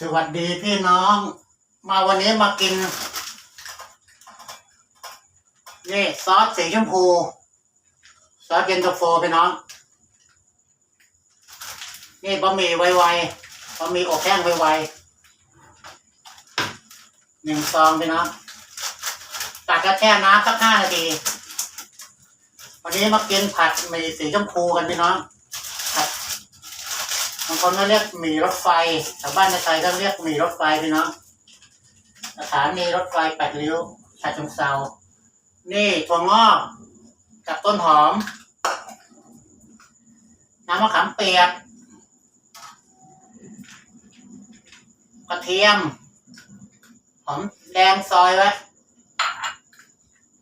สวัสดีพี่น้อง มาวันนี้มากินนี่ซอสสีชมพู ซอสเย็นตาโฟพี่น้อง นี่บะหมี่ไวๆบะหมี่อบแห้งไวๆหนึ่งซองพี่น้องตักกระแช่น้ำสักห้านาที วันนี้มากินผัดหมี่สีชมพูกันพี่น้อง บางคนก็เรียกหมี่รถไฟชาวบ้านในไทยก็เรียกหมี่รถไฟพี่น้องสถานีรถไฟแปดริ้วฉะเชิงเซานี่ถั่วงอกกับต้นหอม น้ำมะขามเปียก กระเทียม หอมแดงซอยไว้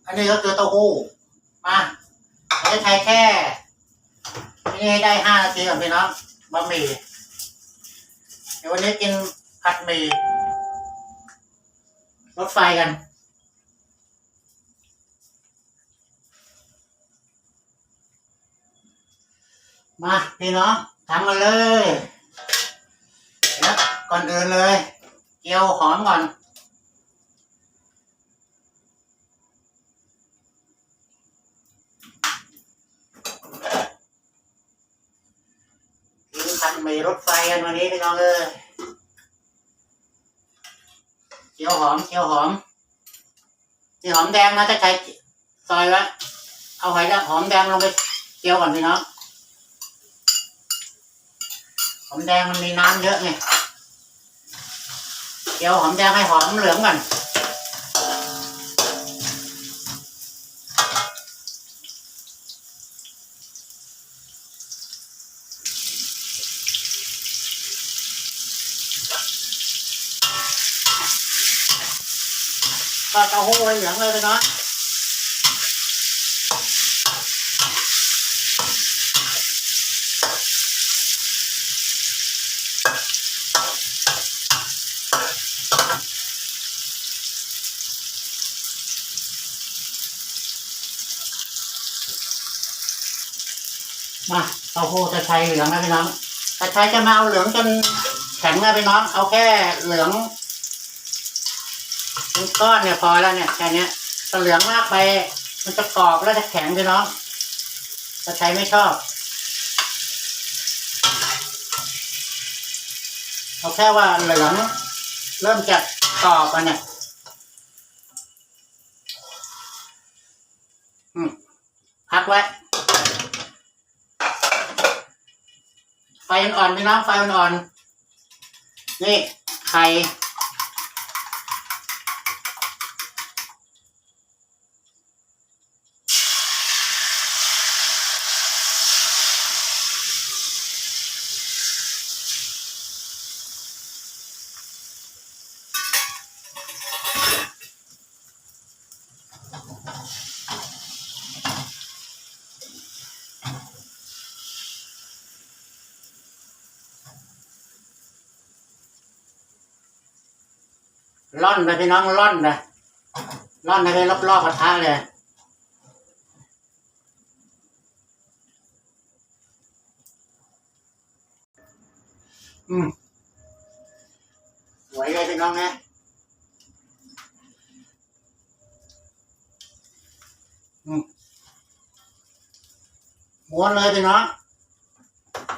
อันนี้ก็คือเต้าหู้ มาเราจะใช้แค่ นี่ให้ได้ห้านาทีก่อนพี่น้อง บะหมี่เดี๋ยววันนี้กินผัดหมี่รถไฟกัน มาพี่น้องทำกันเลยเดี๋ยวก่อนอื่นเลยเจียวหอมก่อน นผัดหมี่รถไฟกันวันนี้พี่น้องเออเจียวหอมเจียวหอมนี่หอมแดงนะจะใช้ซอยว้เอาหอยหอมแดงลงไปเจียวก่อนพี่น้องหอมแดงมันมีน้ำเยอะไงเจียวหอมแดงให้หอมเหลืองก่อนก็เต้าหู้ไว้เหลืองเลยน้องมาเต้าหู้จะใช้เหลืองนะพี่น้องถ้าใช้จะมาเอาเหลืองจนแข็งนะพี่น้อง เอาแค่เหลือง เป็นก้อนเนี่ยพอแล้วเนี่ยแค่นี้ยถ้าเหลืองมากไป มันจะกรอบแล้วจะแข็งพี่น้องถ้าใช้ไม่ชอบ เอาแค่ว่าเหลืองเริ่มจะกรอบอะเนี่ยอืมพักไว้ไฟอ่อนๆพี่น้องไฟอ่อนๆนี่ไข่ ร่อนไปพี่น้องร่อนไปร่อนไปรอบรอบๆกระทะเลยอืมสวยเลยพี่น้องนะอืมม้วนเลยพี่น้อง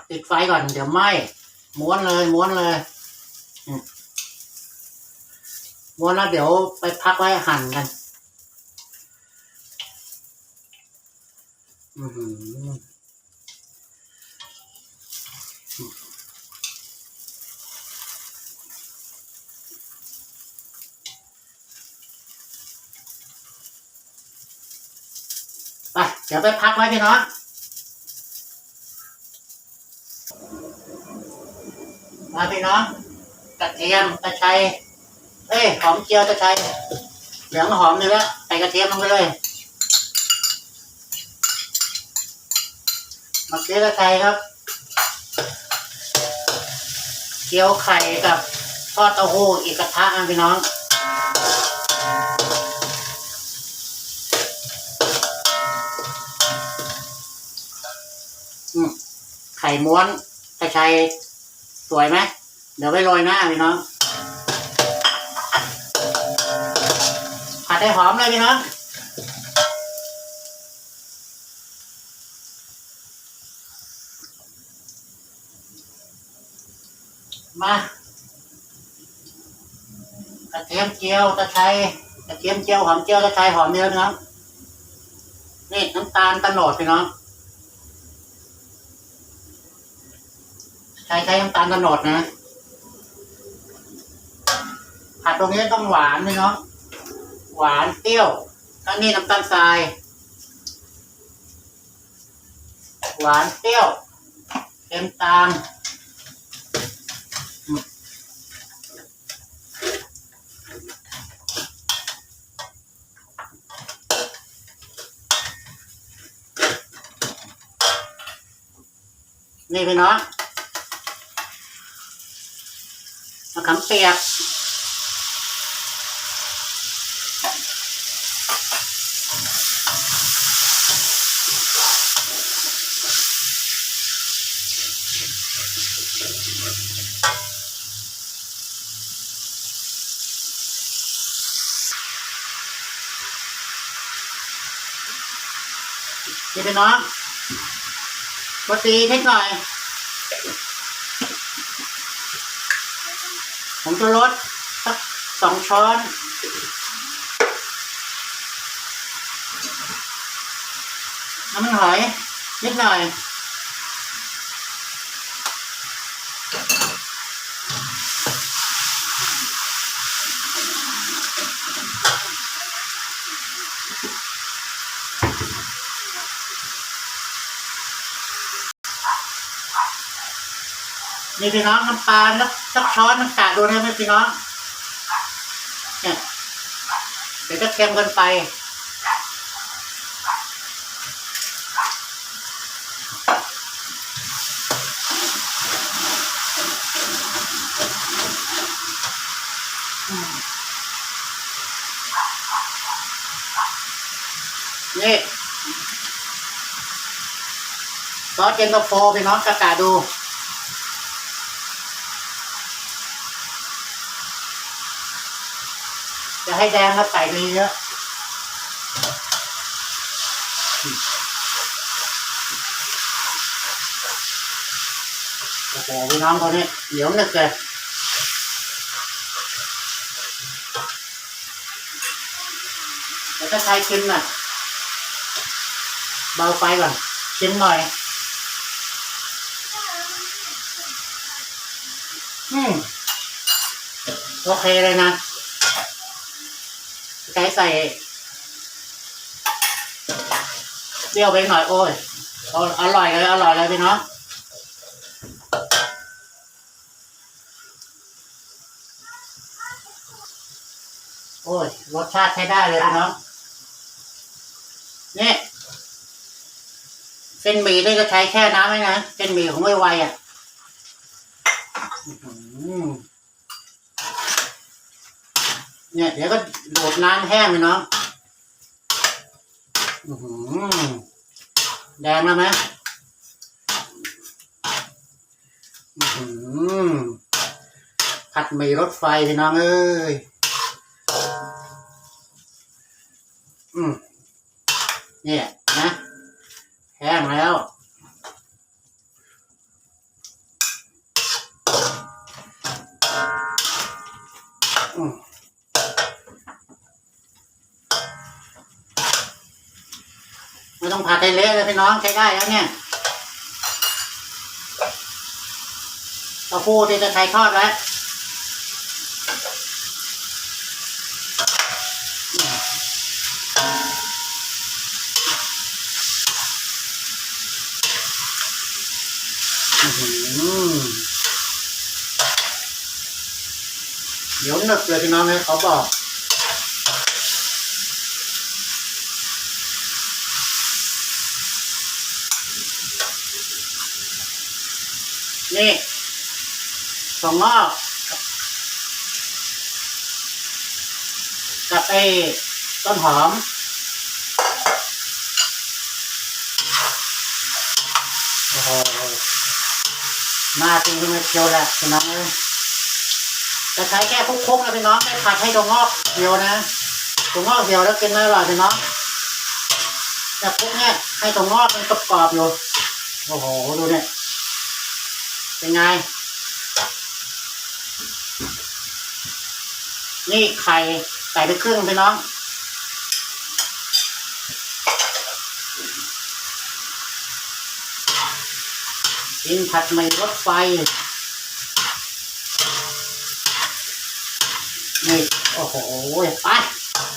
ติดไฟก่อนเดี๋ยวไหม้ม้วนเลยม้วนเลยม้ วนแล้วเดี๋ยวไปพักไว้หั่นกัน อือไปเดี๋ยวไปพักไว้พี่น้องมาพี่น้องกระเทียมกระชัย เอ้ยหอมเจียวตะไคร้เหลืองหอมเลยละใส่กระเทียมลงไปเลยมะเขือตะไคร้ครับเจียวไข่กับทอดเต้าหู้อีกกระทะอะพี่น้องอืมไข่ม้วนตะไคร้สวยไหม เดี๋ยวไปโรยหน้าพี่น้อง ผัดให้หอมเลยพี่น้องมากระเทียมเจียวตะไคร้กระเทียมเจียวหอมเจียวตะไคร้หอมเยอะน้องนี่น้ำตาลตะโนดพี่น้องใช้ใช้น้ำตาลตะโนดนะผัดตรงนี้ต้องหวานเลยเนาะ หวานเปรี้ยวอันนี้น้ำตาลทราย หวานเปรี้ยวเค็มตามอืมนี่พี่น้องมะขามเปียก นี่พี่น้องบะตีนิดหน่อยผมจะลดสักสองช้อนน้ำมันหอยนิดหน่อย นี่พี่น้องน้ำปลาสักสักช้อนน้ำกาดูนะพี่น้องเนี่ยเดี๋ยวจะเค็มเกินไปนี่ซอสเย็นตาโฟพี่น้องกะกาดู จะ ให้แดงแล้วใส่ไปเยอะโอ้โหพี่น้องคนนี้เหนียวนึกเลยแต่ถ้าใครชิมน่ะเบาไฟก่อนชิมหน่อยอืมโอเคเลยนะ ใช้ใส่เปรี้ยวไปหน่อยโอ้ยอร่อยเลยอร่อยเลยพี่น้องโอ้ยรสชาติใช้ได้เลยพี่น้องนี่เส้นหมี่นี่ก็ใช้แช่น้ำไว้นะเส้นหมี่ของไวไวอะอื้อหือ เนี่ยเดี๋ยวก็โดดน้ำแห้งเลยเนาะอื้อหือแดงแล้วไหมหือผัดหมี่รถไฟพี่น้องเอ้ยอืมเนี่ยนะแห้งแล้ว อืม ไดให้เละเลยพี่น้องใช้ได้แล้วเนี่ยเต้าหู้ที่จะใช้ทอดไว้อื้อหือเดี๋ยวหนึบเลยพี่น้องเลยเขาบอก นี่สองงอกกับไอ้ต้นหอม โอ้โหน่ากินขึ้นเชียวแหละคุณน้องเอ้ยจะใช้แค่คุกๆนะพี่น้องไม่ผัดให้ตัวงอกเดียวนะตัวงอกเดียวแล้วกินไม่อร่อยพี่น้องแต่คุกเนี่ยให้ตัวงอกมันกรอบๆอยู่โอ้โหดูเนี่ย เป็นไง นี่ไข่ใส่ไปครึ่งพี่น้อง กินผัดใหม่รถไฟ นี่ โอ้โห ไป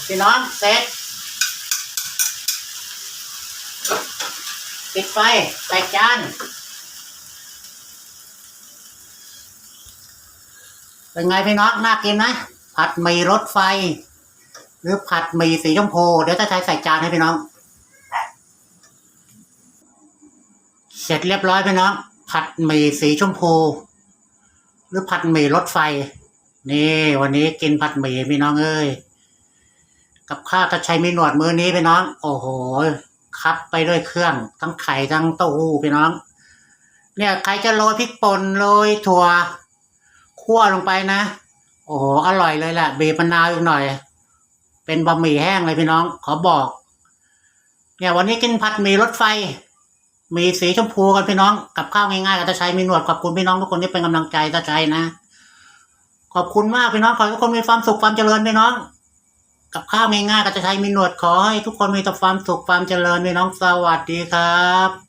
พี่น้อง เสร็จปิดไฟใส่จาน เป็นไงพี่น้องน่ากินไหมผัดหมี่รถไฟ หรือผัดหมี่สีชมพูเดี๋ยวจะใช้ใส่จานให้พี่น้อง เสร็จเรียบร้อยพี่น้อง ผัดหมี่สีชมพู หรือผัดหมี่รถไฟ นี่ วันนี้กินผัดหมี่พี่น้องเอ้ยกับข้าวถ้าใช้มีหนวดมือนี้พี่น้อง โอ้โหคับไปด้วยเครื่อง ทั้งไข่ทั้งเต้าหู้พี่น้อง เนี่ยใครจะโรยพริกป่นโรยถั่ว คั่วลงไปนะ โอ้โห อร่อยเลยแหละบีบมะนาวอีกหน่อย เป็นบะหมี่แห้งเลยพี่น้อง ขอบอก เนี่ยวันนี้กินผัดหมี่รถไฟ มีสีชมพูกันพี่น้อง กับข้าวง่ายๆกับตาชัยมีหนวดขอบคุณพี่น้องทุกคนที่เป็นกำลังใจตาชัยนะ ขอบคุณมากพี่น้อง ขอให้ทุกคนมีความสุขความเจริญพี่น้อง กับข้าวง่ายๆกับตาชัยมีหนวดขอให้ทุกคนมีแต่ความสุขความเจริญพี่น้อง สวัสดีครับ